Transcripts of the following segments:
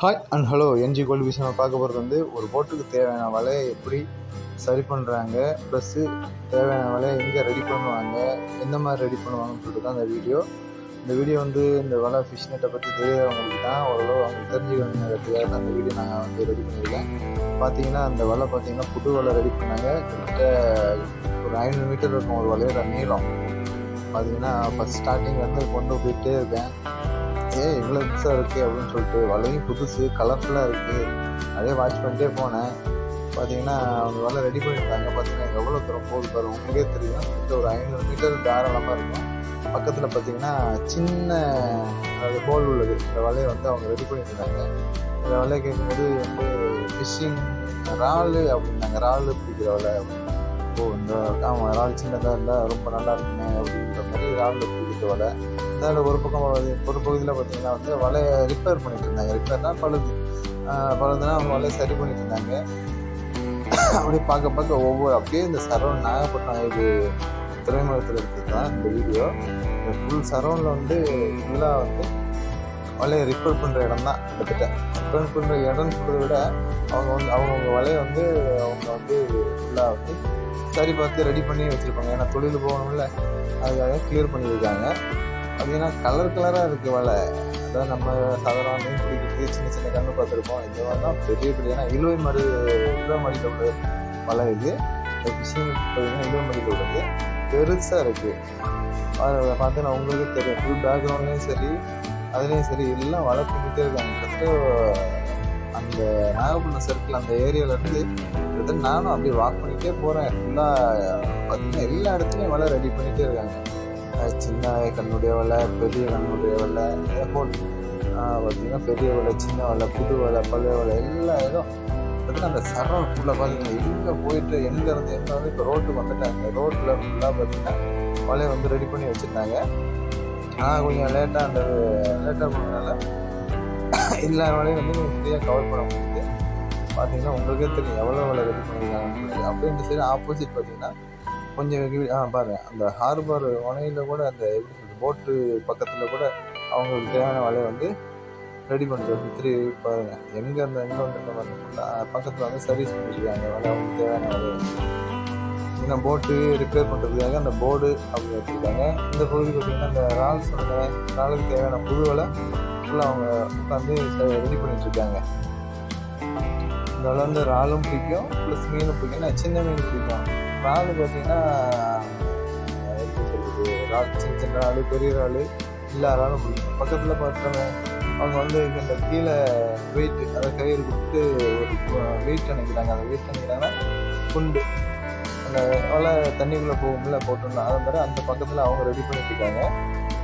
Hi and hello என்ஜி gold விஷயம் பார்க்க போகிறது வந்து ஒரு போட்டுக்கு தேவையான வலையை எப்படி சரி பண்ணுறாங்க ப்ளஸ்ஸு தேவையான வலையை எங்கே ரெடி பண்ணுவாங்க எந்த மாதிரி ரெடி பண்ணுவாங்கன்னு சொல்லிட்டு தான் இந்த வீடியோ இந்த வீடியோ வந்து இந்த வலை ஃபிஷ் நெட்டை பற்றி தெரியாதவங்களுக்கு தான் ஓரளவு அவங்களுக்கு தெரிஞ்சுக்கணுங்கிறதுக்காக தான் அந்த வீடியோ நாங்கள் வந்து ரெடி பண்ணியிருக்கேன். பார்த்தீங்கன்னா அந்த வலை பார்த்தீங்கன்னா புது வலை ரெடி பண்ணாங்க. கிட்டத்தட்ட ஒரு ஐநூறு மீட்டர் இருக்கும் ஒரு வலையோட நீளம். பார்த்தீங்கன்னா ஃபஸ்ட் ஸ்டார்டிங் வந்து கொண்டு போயிட்டே இருக்கேன் ஏன் இவ்வளோ புதுசாக இருக்குது அப்படின்னு சொல்லிட்டு வலையும் புதுசு கலர்ஃபுல்லாக இருக்குது அதே வாட்ச் பண்ணிட்டே போனேன். பார்த்தீங்கன்னா அவங்க வலை ரெடி பண்ணியிருந்தாங்க பார்த்தீங்கன்னா எவ்வளோ தூரம் போகுது பாரு உங்களுக்கே தெரியும். இந்த ஒரு ஐநூறு மீட்டர் தாராளமாக இருக்கும். பக்கத்தில் பார்த்தீங்கன்னா சின்ன அது ஹோல் உள்ளது. இந்த வலையை வந்து அவங்க ரெடி பண்ணியிருந்தாங்க இந்த வலையை கேட்கும்போது வந்து ஃபிஷ்ஷிங் இறாலு அப்படின்னாங்க. இறாலு பிடிக்கிற வலை அப்படின்னு. ஓ இந்த ஆமாம் இறால் சின்னதாக இருந்தால் ரொம்ப நல்லா இருக்குமே அப்படின்ற மாதிரி இறாலு பிடிக்கிற வலை அதில் ஒரு பக்கம் ஒரு பகுதியில் பார்த்தீங்கன்னா வந்து வலையை ரிப்பேர் பண்ணிட்டு இருந்தாங்க. ரிப்பேர்னால் பழுது. பழுதுனா அவங்க வலையை சரி பண்ணிட்டு இருந்தாங்க. அப்படியே பார்க்க பார்க்க ஒவ்வொரு அப்படியே இந்த சரவண நாகப்பட்டினம் இது துறைமுகத்தில் இருக்கிறது தான் இந்த வீடியோ இந்த ஃபுல் சரவணில் வந்து ஃபுல்லாக வந்து வலையை ரிப்பேர் பண்ணுற இடம் தான் கிட்டத்தட்ட ரிப்பேர் பண்ணுற இடம் சொல்கிறத விட அவங்க வந்து அவங்கவுங்க வலையை வந்து அவங்க வந்து ஃபுல்லாக வந்து சரி பார்த்து ரெடி பண்ணி வச்சுருப்பாங்க. ஏன்னா தொழில் போகணும்ல. அதுக்காக கிளியர் பண்ணியிருக்காங்க. பார்த்தீங்கன்னா கலர் கலராக இருக்குது வலை. அதான் நம்ம சாதாரண மீன் பிடிக்கிறது சின்ன சின்ன கண்ணு பார்த்துருப்போம். இந்த மாதிரி தான் பெரிய பெரிய ஏன்னா இழுவை மறு இழுவை மடியில் உள்ள வலை இது. இந்த ஃபிஷிங் பார்த்தீங்கன்னா இழுவை மடியில் உள்ளது. பெருசாக இருக்குது பார்த்தீங்கன்னா உங்களுக்கு தெரியும். ஃபுல் பேக்ரவுண்ட்லேயும் சரி அதுலேயும் சரி எல்லாம் வலை இருக்காங்க கிட்டத்தட்ட அந்த நாகப்பட்டினம் சர்க்கிள் அந்த ஏரியாவிலேருந்து கிட்டத்தட்ட நானும் அப்படியே வாக் பண்ணிகிட்டே போகிறேன் ஃபுல்லாக பார்த்தீங்கன்னா எல்லா இடத்துலையும் வலை ரெடி பண்ணிகிட்டே இருக்காங்க. சின்ன கண்ணுடைய வலை பெரிய கண்ணுடைய வலை ஹோல் பார்த்தீங்கன்னா பெரிய வலை சின்ன வலை புது வலை பழைய வலை எல்லா இடம். பார்த்தீங்கன்னா அந்த சரௌண்ட் ஃபுல்லாக பார்த்தீங்கன்னா எங்கே போயிட்டு எங்கே இருந்து எங்கே வந்து இப்போ ரோட்டுக்கு வந்துட்டாங்க. ரோட்டில் ஃபுல்லாக பார்த்தீங்கன்னா வலையை வந்து ரெடி பண்ணி வச்சுருந்தாங்க. நான் கொஞ்சம் லேட்டாக அந்த லேட்டாக போனதுனால எல்லா வேலையும் வந்து நீங்கள் ஃப்ரீயாக கவர் பண்ண முடியுது. பார்த்தீங்கன்னா உங்களுக்கே தெரியும் எவ்வளோ வேலை ரெடி பண்ணியிருக்காங்க அப்படியே இந்த சைடு ஆப்போசிட் பார்த்தீங்கன்னா கொஞ்சம் ஆ பாருங்க அந்த ஹார்பர் முனையில் கூட அந்த எப்படி சொல்கிறது போட்டு பக்கத்தில் கூட அவங்களுக்கு தேவையான வேலையை வந்து ரெடி பண்ணுறது சுற்றி பாருங்கள் எங்கே இருந்த எங்கே வந்து மாதிரி பக்கத்தில் வந்து சர்வீஸ் பண்ணிருக்காங்க. வலை அவங்களுக்கு தேவையான வலையை இந்த போட்டு ரிப்பேர் பண்ணுறதுக்காக அந்த போர்டு அப்படி வச்சுருக்காங்க. இந்த பகுதி பார்த்தீங்கன்னா அந்த ரால் சொன்ன ராலுக்கு தேவையான புழுவலை ஃபுல்லாக அவங்க உட்காந்து ரெடி பண்ணிட்டு இருக்காங்க இந்த வந்து ராலும் பிடிக்கும் ப்ளஸ் மீனும் பிடிக்கும். சின்ன மீன் பிடிக்கும். ராலு பார்த்தீங்கன்னா எப்படி சொல்கிறது சின்ன சின்ன இறால் பெரிய இறால் எல்லா இறாலும் பிடிக்கும். பக்கத்தில் பார்த்தவங்க அவங்க வந்து இந்த கீழே வெயிட் அதை கயிறு கொடுத்து ஒரு வெயிட் அணைக்கிறாங்க. அந்த வெயிட் அணைக்கிறாங்கன்னா குண்டு. அந்த வலை தண்ணிக்குள்ளே போகும்ல போட்டோம்னா அது மாதிரி அந்த பக்கத்தில் அவங்க ரெடி பண்ணிட்டு இருக்காங்க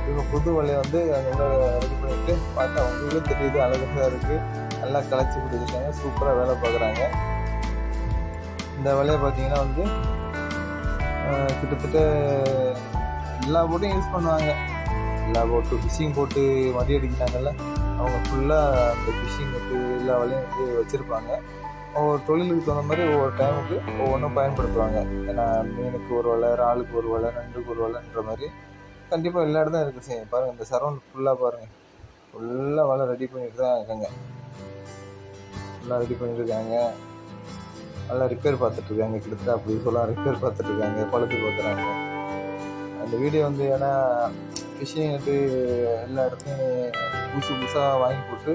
இவங்க புது வலையை வந்து அங்கே ரெடி பண்ணிட்டு பார்த்தா அவங்களுக்கே தெரியுது அழகாக இருக்குது நல்லா களைச்சி கொடுத்துருக்காங்க. சூப்பராக வேலை பார்க்குறாங்க. இந்த வலையை பார்த்தீங்கன்னா வந்து கிட்டத்தட்ட எல்லா போட்டும் யூஸ் பண்ணுவாங்க. எல்லா போட்டு ஃபிஷிங் போட்டு மடி அடிக்கிறாங்கல்ல அவங்க ஃபுல்லாக அந்த ஃபிஷிங் போட்டு எல்லா வலையும் வந்து வச்சுருப்பாங்க. ஒவ்வொரு தொழிலுக்கு தகுந்த மாதிரி ஒவ்வொரு டைமுக்கு ஒவ்வொன்றும் பயன்படுத்துவாங்க. ஏன்னா மீனுக்கு ஒரு வலை இறாலுக்கு ஒரு வலை நண்டுக்கு ஒரு வலைன்ற மாதிரி கண்டிப்பாக எல்லா இடம் இருக்குது செய்யும் பாருங்கள் இந்த சரௌண்ட் ஃபுல்லாக பாருங்கள் ஃபுல்லாக வலை ரெடி பண்ணிட்டு தான் இருக்காங்க. ஃபுல்லாக ரெடி பண்ணிட்டு இருக்காங்க. நல்லா ரிப்பேர் பார்த்துட்ருக்காங்க கிட்டத்தட்ட அப்படி சொல்லலாம் ரிப்பேர் பார்த்துட்ருக்காங்க பழுத்து பார்க்குறாங்க. அந்த வீடியோ வந்து ஏன்னா ஃபிஷிங் வந்து எல்லா இடத்துலையும் புதுசு புதுசாக வாங்கி போட்டு